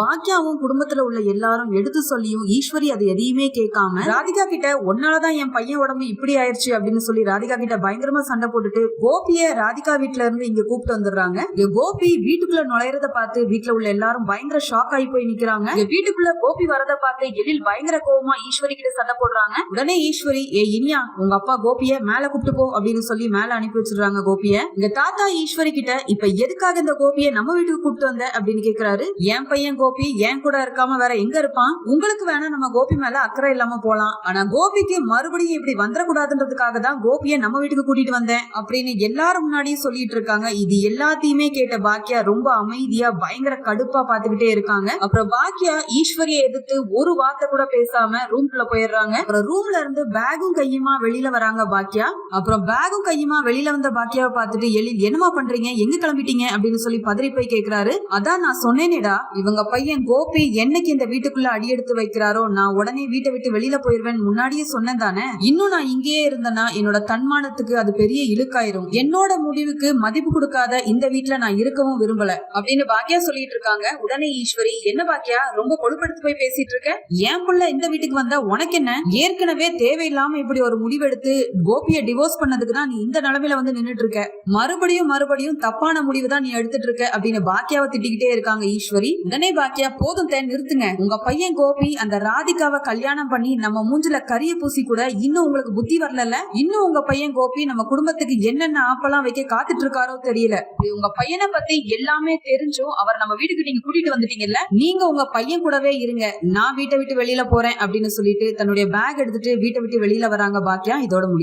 பாக்கியாவும் குடும்பத்துல உள்ள எல்லாரும் எடுத்து சொல்லியும் ஈஸ்வரி அது எதையுமே கேட்காம ராதிகா கிட்ட ஒன்னாலதான் என் பையன் உடம்பு இப்படி ஆயிருச்சு அப்படின்னு சொல்லி ராதிகா கிட்ட பயங்கரமா சண்டை போட்டுட்டு கோபிய ராதிகா வீட்ல இருந்து இங்க கூப்பிட்டு வந்துடுறாங்க. கோபி வீட்டுக்குள்ள நுழையறத பார்த்து வீட்டுல உள்ள எல்லாரும் பயங்கர ஷாக் ஆகி போய் நிக்கிறாங்க. வீட்டுக்குள்ள கோபி வரத பார்த்து எழில் பயங்கர கோபமா ஈஸ்வரி கிட்ட சண்டை போடுறாங்க. உடனே ஈஸ்வரி ஏ இனியா உங்க அப்பா கோபிய மேல கூப்பிட்டு போ அப்படின்னு சொல்லி மேல அனுப்பி வச்சிடுறாங்க கோபிய. இங்க தாத்தா ஈஸ்வரி கிட்ட இப்ப எதுக்காக இந்த கோபிய நம்ம வீட்டுக்கு கூப்பிட்டு வந்த? அப்படின்னு கேக்குறாரு. என் பையன் கோபி என் கூட இருக்காம வேற எங்க இருப்பான்? உங்களுக்கு வேணா நம்ம கோபி மேல அக்கறை இல்லாம போலாம். ஆனா கோபிக்கு மறுபடியும் இப்படி வந்துடக்கூடாதுன்றதுக்காக தான் கோபியை நம்ம வீட்டுக்கு கூட்டிட்டு வந்தேன் அப்படின்னு எல்லாரும் முன்னாடியும் சொல்லிட்டு இருக்காங்க. இது எல்லாத்தையுமே கேட்ட பாக்கியா ரொம்ப அமைதியா பயங்கர கடுப்பா பாத்துக்கிட்டே இருக்காங்க. அப்புறம் பாக்கியா ஈஸ்வரியை எதிர்த்து ஒரு வார்த்தை கூட பேசாம ரூம்குள்ள போயிடுறாங்க. அப்புறம் ரூம்ல இருந்து பேகும் கையுமா வெளியில வராங்க பாக்கியா அப்புறம் பேகும் கையுமா வெளியில வந்த பாக்கியாவை பார்த்துட்டு எழில் என்னமா பண்றீங்க? எங்க கிளம்பிட்டீங்க? அப்படின்னு சொல்லி பதறி போய் கேக்குறாரு. அதான் நான் சொன்னேனேடா. இவங்க பையன் கோபி என்னைக்கு இந்த வீட்டுக்குள்ள அடி எடுத்து வைக்கிறாரோ நான் உடனே வீட்டை விட்டு வெளியில போயிருவேன். முன்னாடியே சொன்னேன் தானே? இன்னும் நான் இங்கேயே இருந்தேன்னா என்னோட தன்மானத்துக்கு அது பெரிய இழுக்காயிரும். என்னோட முடிவுக்கு மதிப்பு கொடுக்காத இந்த வீட்ல நான் இருக்கவும் விரும்பல அப்படின்னு பாக்கியா சொல்லிட்டு இருக்காங்க. உடனே ஈஸ்வரி என்ன பாக்கியா ரொம்ப கொழுப்படுத்து போய் பேசிட்டு இருக்க? என் புள்ள இந்த வீட்டுக்கு வந்தா? உனக்கு என்ன? ஏற்கனவே தேவையில்லாம இப்படி ஒரு முடிவெடுத்து கோபிய டிவோர்ஸ் பண்ணதுக்கு தான் நீ இந்த நிலைமையில வந்து நின்னுட்டு இருக்க. மறுபடியும் மறுபடியும் தப்பான முடிவு தான் நீ எடுத்துட்டு இருக்க அப்படின்னு பாக்கியாவை திட்டிக்கிட்டே இருக்காங்க ஈஸ்வரி. உடனே பாக்கியா போதும் தே நிறுத்துங்க. உங்க பையன் கோபி அந்த ராதிகாவை கல்யாணம் பண்ணி நம்ம மூஞ்சில கரிய பூசி கூட இன்னும் உங்களுக்கு புத்தி வரல இன்னும் உங்க பையன் கோபி நம்ம குடும்பத்துக்கு என்னென்ன ஆப்பெல்லாம் வைக்க காத்துட்டு இருக்காரோ தெரியல உங்க பையனை பத்தி எல்லாமே தெரிஞ்சும் அவர் நம்ம வீட்டுக்கு நீங்க கூட்டிட்டு வந்துட்டீங்கல்ல? நீங்க உங்க பையன் கூடவே இருங்க. நான் வீட்டை விட்டு வெளியில போறேன் அப்படின்னு சொல்லிட்டு தன்னுடைய பேக் எடுத்துட்டு வீட்டை விட்டு வெளியில வராங்க பாக்கியா? இதோட முடியும்.